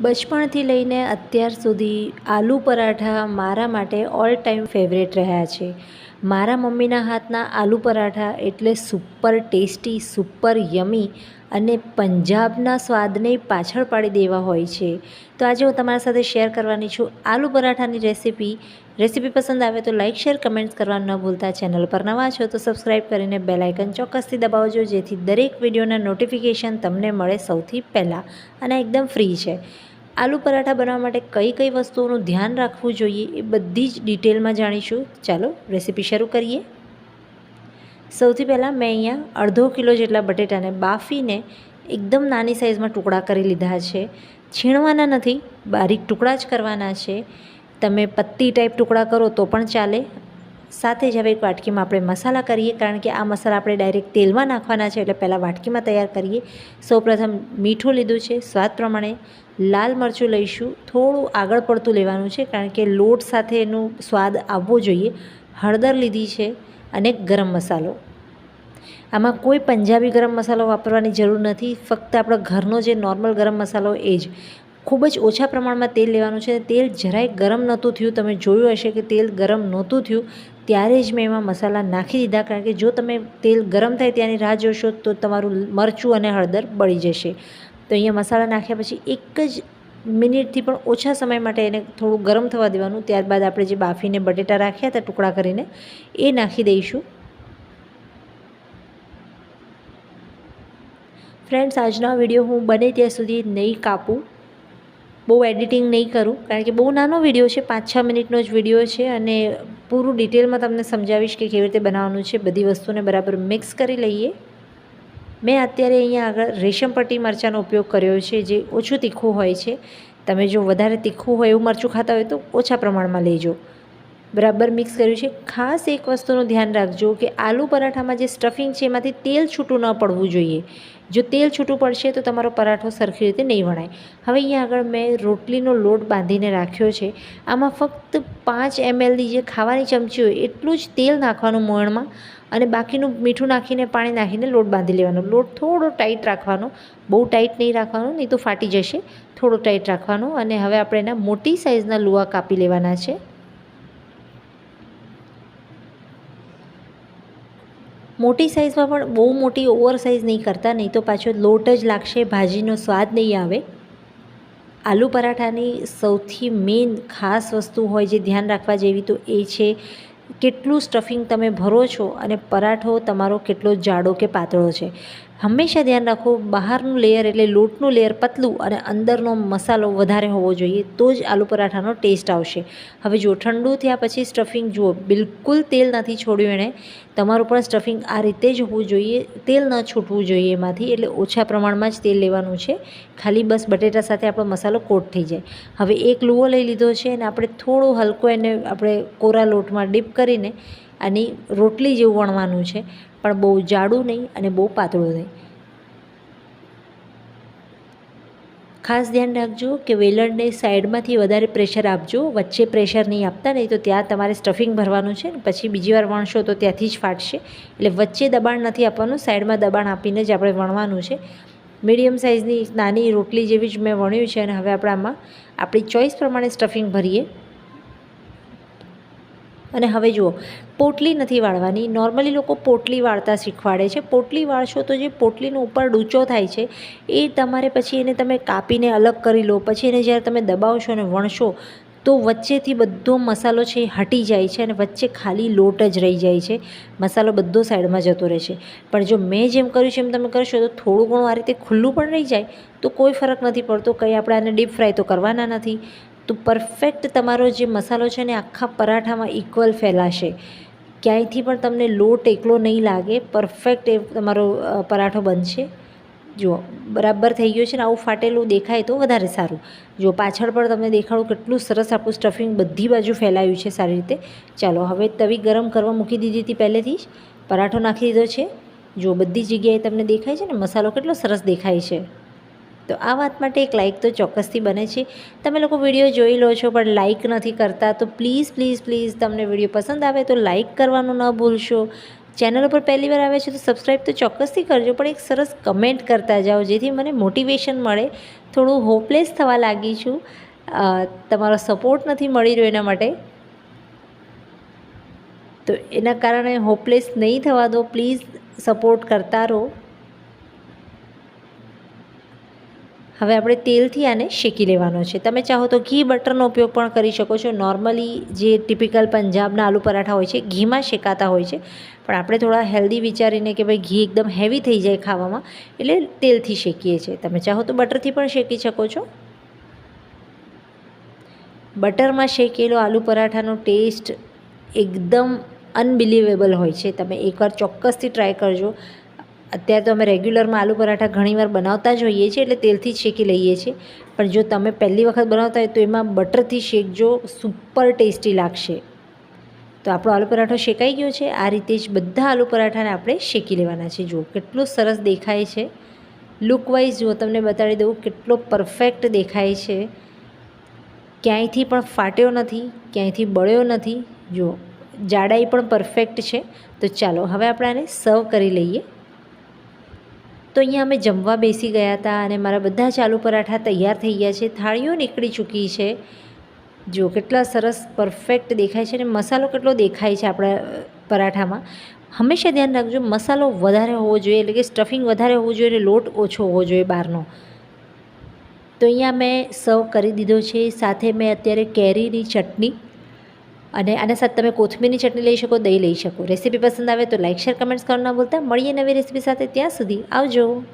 બચપણથી લઈને અત્યાર સુધી આલુ પરાઠા મારા માટે ઓલ ટાઈમ ફેવરેટ રહ્યા છે. મારા મમ્મીના હાથના આલુ પરાઠા એટલે સુપર ટેસ્ટી સુપર યમી અને પંજાબના સ્વાદને પાછળ પાડી દેવા હોય છે. તો આજે હું તમારા સાથે શેર કરવાની છું આલુ પરાઠાની રેસીપી રેસીપી પસંદ આવે તો લાઇક શેર, કમેન્ટ્સ કરવાનું ન ભૂલતા. ચેનલ પર નવા છો તો સબસ્ક્રાઈબ કરીને બેલ ચોક્કસથી દબાવજો, જેથી દરેક વિડીયોના નોટિફિકેશન તમને મળે સૌથી પહેલાં અને એકદમ ફ્રી છે. આલુ પરાઠા બનાવવા માટે કઈ કઈ વસ્તુઓનું ધ્યાન રાખવું જોઈએ એ બધી જ ડિટેલમાં જાણીશું. ચાલો, રેસીપી શરૂ કરીએ. સૌથી પહેલાં મેં અહીંયા અડધો કિલો જેટલા બટેટાને બાફીને એકદમ નાની સાઇઝમાં ટુકડા કરી લીધા છે. છીણવાના નથી, બારીક ટુકડા જ કરવાના છે. તમે પત્તી ટાઈપ ટુકડા કરો તો પણ ચાલે. સાથે જ હવે એક વાટકીમાં આપણે મસાલા કરીએ, કારણ કે આ મસાલા આપણે ડાયરેક્ટ તેલમાં નાખવાના છે, એટલે પહેલાં વાટકીમાં તૈયાર કરીએ. સૌપ્રથમ મીઠું લીધું છે, સ્વાદ પ્રમાણે લાલ મરચું લઈશું. થોડું આગળ પડતું લેવાનું છે, કારણ કે લોટ સાથે એનું સ્વાદ આવવો જોઈએ. હળદર લીધી છે અને ગરમ મસાલો. આમાં કોઈ પંજાબી ગરમ મસાલો વાપરવાની જરૂર નથી, ફક્ત આપણો ઘરનો જે નોર્મલ ગરમ મસાલો એ જ. ખૂબ જ ઓછા પ્રમાણમાં તેલ લેવાનું છે. તેલ જરાય ગરમ નહોતું થયું. તમે જોયું હશે કે તેલ ગરમ નહોતું થયું. ત્યારે જ મેં એમાં મસાલા નાખી દીધા. કારણ કે જો તમે તેલ ગરમ થાય ત્યાંની રાહ જોશો તો તમારું મરચું અને હળદર બળી જશે. તો અહીંયા મસાલા નાખ્યા પછી એક જ મિનિટથી પણ ઓછા સમય માટે એને થોડું ગરમ થવા દેવાનું. ત્યારબાદ આપણે જે બાફીને બટેટા રાખ્યા હતા ટુકડા કરીને, એ નાખી દઈશું. ફ્રેન્ડ્સ, આજનો વીડિયો હું બને ત્યાં સુધી નહીં કાપું. બહુ એડિટિંગ નહીં કરું, કારણ કે બહુ નાનો વીડિયો છે, પાંચ છ મિનિટનો જ વીડિયો છે અને પૂરું ડિટેલમાં તમને સમજાવીશ કે કેવી રીતે બનાવવાનું છે, બધી વસ્તુને બરાબર મિક્સ કરી લઈએ. મેં અત્યારે અહીંયા આગળ રેશમપટ્ટી મરચાંનો ઉપયોગ કર્યો છે, જે ઓછું તીખું હોય છે. તમે જો વધારે તીખું હોય એવું મરચું ખાતા હોય તો ઓછા પ્રમાણમાં લેજો. બરાબર મિક્સ કર્યું છે. ખાસ એક વસ્તુનું ધ્યાન રાખજો કે આલુ પરાઠામાં જે સ્ટફિંગ છે, એમાંથી તેલ છૂટું ન પડવું જોઈએ. જો તેલ છૂટું પડશે તો તમારો પરાઠો સરખી રીતે નહીં વણાય. હવે અહીંયા આગળ મેં રોટલીનો લોટ બાંધીને રાખ્યો છે. આમાં ફક્ત પાંચ એમએલની જે ખાવાની ચમચી હોય એટલું જ તેલ નાખવાનું મોણમાં અને બાકીનું મીઠું નાખીને, પાણી નાખીને લોટ બાંધી લેવાનો. લોટ થોડો ટાઈટ રાખવાનો. બહુ ટાઈટ નહીં રાખવાનો, નહીં તો ફાટી જશે. થોડો ટાઈટ રાખવાનો અને હવે આપણે એના મોટી સાઇઝના લુવા કાપી લેવાના છે. મોટી સાઇઝમાં પણ બહુ મોટી ઓવર સાઇઝ નહીં કરતા, નહીં તો પાછો લોટ જ લાગશે, ભાજીનો સ્વાદ નહીં આવે. આલુ પરાઠાની સૌથી મેઇન ખાસ વસ્તુ હોય જે ધ્યાન રાખવા જેવી તો એ છે કેટલું સ્ટફિંગ તમે ભરો છો અને પરાઠો તમારો કેટલો જાડો કે પાતળો છે. હંમેશા ધ્યાન રાખો, બહારનું લેયર એટલે લોટનું લેયર પતલું અને અંદરનો મસાલો વધારે હોવો જોઈએ, તો જ આલુ પરાઠાનો ટેસ્ટ આવશે. હવે જો ઠંડુ થયા પછી સ્ટફિંગ જુઓ, બિલકુલ તેલ નથી છોડ્યું એણે. તમારું પણ સ્ટફિંગ આ રીતે જ હોવું જોઈએ, તેલ ન છૂટવું જોઈએ એમાંથી, એટલે ઓછા પ્રમાણમાં જ તેલ લેવાનું છે. ખાલી બસ બટેટા સાથે આપણો મસાલો કોટ થઈ જાય. હવે એક લુવો લઈ લીધો છે અને આપણે થોડો હલકો એને આપણે કોરા લોટમાં ડીપ કરીને આની રોટલી જેવું વણવાનું છે. પણ બહુ જાડું નહીં અને બહુ પાતળું નહીં. ખાસ ધ્યાન રાખજો કે વેલણને સાઈડમાંથી વધારે પ્રેશર આપજો, વચ્ચે પ્રેશર નહીં આપતા, નહીં તો ત્યાં તમારે સ્ટફિંગ ભરવાનું છે ને, પછી બીજી વાર વણશો તો ત્યાંથી જ ફાટશે. એટલે વચ્ચે દબાણ નથી આપવાનું, સાઈડમાં દબાણ આપીને જ આપણે વણવાનું છે. મીડિયમ સાઇઝની નાની રોટલી જેવી જ મેં વણ્યું છે અને હવે આપણે આમાં આપણી ચોઈસ પ્રમાણે સ્ટફિંગ ભરીએ. અને હવે જુઓ, પોટલી નથી વાળવાની. નોર્મલી લોકો પોટલી વાળતા શીખવાડે છે. પોટલી વાળશો તો જે પોટલીનો ઉપર ડૂચો થાય છે, એ તમારે પછી એને તમે કાપીને અલગ કરી લો. પછી એને જ્યારે તમે દબાવશો અને વણશો, તો વચ્ચેથી બધો મસાલો છે એ હટી જાય છે અને વચ્ચે ખાલી લોટ જ રહી જાય છે. મસાલો બધો સાઈડમાં જતો રહે છે. પણ જો મેં જેમ કર્યું છે એમ તમે કરશો, તો થોડું ઘણું આ રીતે ખુલ્લું પણ રહી જાય, તો કોઈ ફરક નથી પડતો. કંઈ આપણે આને ડીપ ફ્રાય તો કરવાના નથી. તો પરફેક્ટ તમારો જે મસાલો છે ને આખા પરાઠામાં ઇક્વલ ફેલાશે. ક્યાંયથી પણ તમને લોટ એકલો નહીં લાગે પરફેક્ટ એ તમારો પરાઠો બનશે. જુઓ, બરાબર થઈ ગયું છે ને, આવું ફાટેલું દેખાય તો વધારે સારું. જો પાછળ પણ તમને દેખાડું કેટલું સરસ આપણું સ્ટફિંગ બધી બાજુ ફેલાયું છે સારી રીતે. ચાલો, હવે તવી ગરમ કરવા મૂકી દીધી હતી પહેલેથી જ. પરાઠો નાખી દીધો છે. જો બધી જગ્યાએ તમને દેખાય છે ને, મસાલો કેટલો સરસ દેખાય છે. તો આ વાત માટે એક લાઇક તો ચોક્કસથી બને છે. તમે લોકો વીડિયો જોઈ લો છો પણ લાઇક નથી કરતા, તો પ્લીઝ પ્લીઝ પ્લીઝ તમને વીડિયો પસંદ આવે તો લાઇક કરવાનું ન ભૂલશો. ચેનલ ઉપર પહેલી વાર આવે છે તો સબસ્ક્રાઈબ તો ચોક્કસથી કરજો, પણ એક સરસ કમેન્ટ કરતા જાઓ, જેથી મને મોટિવેશન મળે. થોડું હોપલેસ થવા લાગી છું. તમારો સપોર્ટ નથી મળી રહ્યો એના માટે. તો એના કારણે હોપલેસ નહીં થવા દો પ્લીઝ સપોર્ટ કરતા રહો. હવે આપણે તેલથી આને શેકી લેવાનો છે. તમે ચાહો તો ઘી, બટરનો ઉપયોગ પણ કરી શકો છો. નોર્મલી જે ટિપિકલ પંજાબના આલુ પરાઠા હોય છે, ઘીમાં શેકાતા હોય છે. પણ આપણે થોડા હેલ્ધી વિચારીને કે ભાઈ ઘી એકદમ હેવી થઈ જાય ખાવામાં, એટલે તેલથી શેકીએ છીએ. તમે ચાહો તો બટરથી પણ શેકી શકો છો. બટરમાં શેકેલો આલુ પરાઠાનો ટેસ્ટ એકદમ અનબિલિવેબલ હોય છે. તમે એકવાર ચોક્કસથી ટ્રાય કરજો. અત્યારે તો અમે રેગ્યુલરમાં આલુ પરાઠા ઘણીવાર બનાવતા જ હોઈએ છીએ એટલે તેલથી શેકી લઈએ છીએ. પણ જો તમે પહેલી વખત બનાવતા હોય તો એમાં બટરથી શેકજો, સુપર ટેસ્ટી લાગશે. તો આપણો આલુ પરાઠો શેકાઈ ગયો છે. આ રીતે જ બધા આલુ પરાઠાને આપણે શેકી લેવાના છે. જુઓ, કેટલું સરસ દેખાય છે. લુકવાઇઝ જુઓ, તમને બતાડી દઉં કેટલો પરફેક્ટ દેખાય છે. ક્યાંયથી પણ ફાટ્યો નથી, ક્યાંયથી બળ્યો નથી. જુઓ, જાડાઈ પણ પરફેક્ટ છે. તો ચાલો, હવે આપણે આને સર્વ કરી લઈએ. તો અહીંયા અમે જમવા બેસી ગયા હતા અને મારા બધા આલુ પરાઠા તૈયાર થઈ ગયા છે. થાળીઓ નીકળી ચૂકી છે. જો કેટલા સરસ પરફેક્ટ દેખાય છે અને મસાલો કેટલો દેખાય છે આપણા પરાઠામાં. હંમેશા ધ્યાન રાખજો, મસાલો વધારે હોવો જોઈએ એટલે કે સ્ટફિંગ વધારે હોવું જોઈએ અને લોટ ઓછો હોવો જોઈએ બહારનો. તો અહીંયા મેં સર્વ કરી દીધો છે. સાથે મેં અત્યારે કેરીની ચટણી અને આના સાથે તમે કોથમીરની ચટણી લઈ શકો, દહીં લઈ શકો. રેસીપી પસંદ આવે તો લાઇક શેર કમેન્ટ્સ કરવાનું ભૂલતા. મળીએ નવી રેસીપી સાથે. ત્યાં સુધી આવજો.